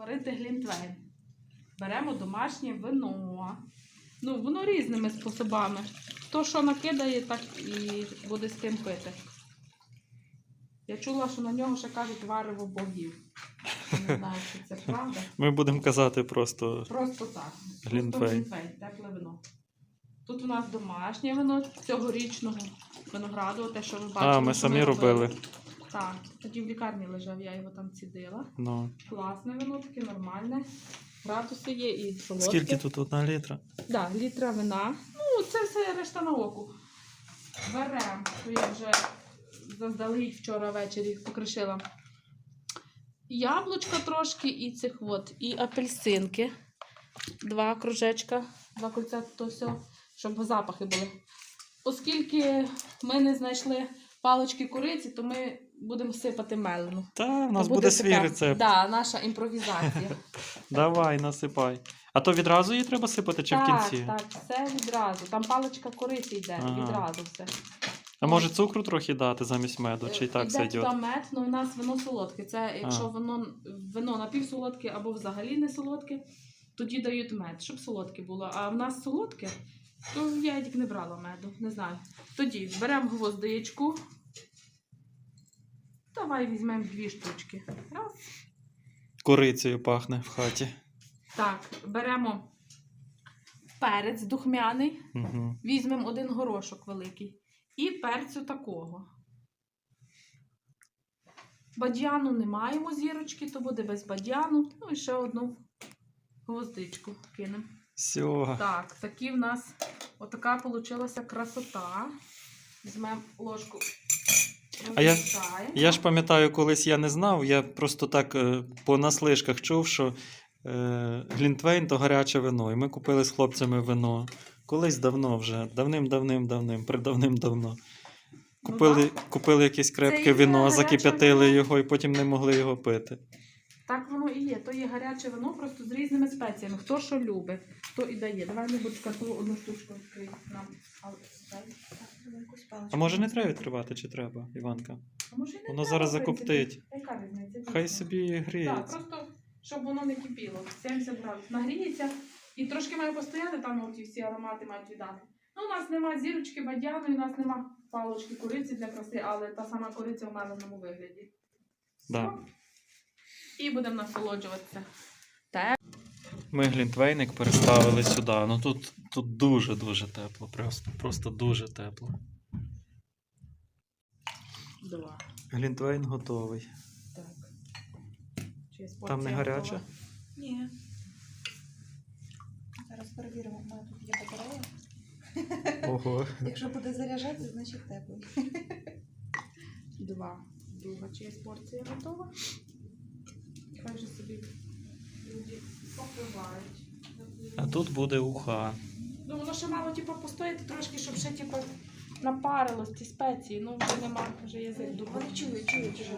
Варити глінтвейн. Беремо домашнє вино. Ну, воно різними способами. Хто що накидає, так і буде з ким пити. Я чула, що на нього ще кажуть варево богів. Не знаю, чи це правда. Ми будемо казати просто Просто так. Просто Глінтвейн. глінтвейн, тепле вино. Тут у нас домашнє вино цьогорічного винограду, те, що ви бачили. А, ми самі робили. Так, тоді в лікарні лежав, я його там цідила. Ну. Класне вино, таке нормальне. Градуси є і солодке. Скільки тут одна літра? Да, літра вина. Ну, це все решта на оку. Беремо, то я вже заздалегідь вчора ввечері покришила. Яблучка трошки і цих от, і апельсинки. Два кружечка, два кольця, то все, щоб запахи були. Оскільки ми не знайшли палички куриці, то ми будемо сипати мелену. Та, у нас То буде, свій така, рецепт. Да, наша імпровізація. Давай, насипай. А то відразу її треба сипати чи в кінці? так, так, все відразу. Там паличка кориці йде, Ага. відразу все. А може цукру трохи дати замість меду, чи і так Йде зайде? туди мед, ну у нас вино солодке. Це якщо А. вино, вино напівсолодке або взагалі не солодке, тоді дають мед, щоб солодке було. А в нас солодке, то я тільки не брала меду, не знаю. Тоді беремо гвоздичку. Давай візьмемо дві штучки. Раз. Корицею пахне в хаті. Так, беремо перець духмяний. Угу. Візьмемо один горошок великий. І перцю такого. Бадьяну не маємо зірочки, то буде без бадьяну. Ну і ще одну гвоздичку кинемо. Все. Так, такі в нас отака получилася красота. Візьмемо ложку. А я- Я ж пам'ятаю, колись я не знав, я просто так е, по наслишках чув, що е, Глінтвейн то гаряче вино. І ми купили з хлопцями вино. Колись давно вже, давним-давним-давним, придавним-давно. Купили, купили якесь крепке вино, закип'ятили його і потім не могли його пити. Є. То є гаряче вино просто з різними спеціями. Хто що любить, то і дає. Давай, Любочка, ту одну штучку відкрий нам. А, може не треба відкривати, чи треба, Іванка? А може, і не Воно треба, зараз в принципі. закоптить. Яка різниця? Хай собі Так, гріється. просто щоб воно не кипіло. 70 градусів. Нагріється і трошки має постояти, там от і всі аромати мають віддати. Ну, у нас нема зірочки бадяну, і у нас нема палочки куриці для краси, але та сама кориця в меленому вигляді. Да. Все. І будемо насолоджуватися. Ми глінтвейник переставили сюди. Ну тут, тут дуже-дуже тепло. Просто, просто дуже тепло. Два. Глінтвейн готовий. Так. Чи Там не гаряче? готова? Ні. Зараз перевіримо, у мене тут є батарея. Ого. Якщо буде заряджати, значить теплий. Два. Друга чиясь порція готова. Хай вже собі люди попивають. А тут буде уха. Ну, воно ще мало типу, постояти трошки, щоб ще типу, напарилось ті спеції. Ну, вже нема, вже язик Вони чують, чують вже.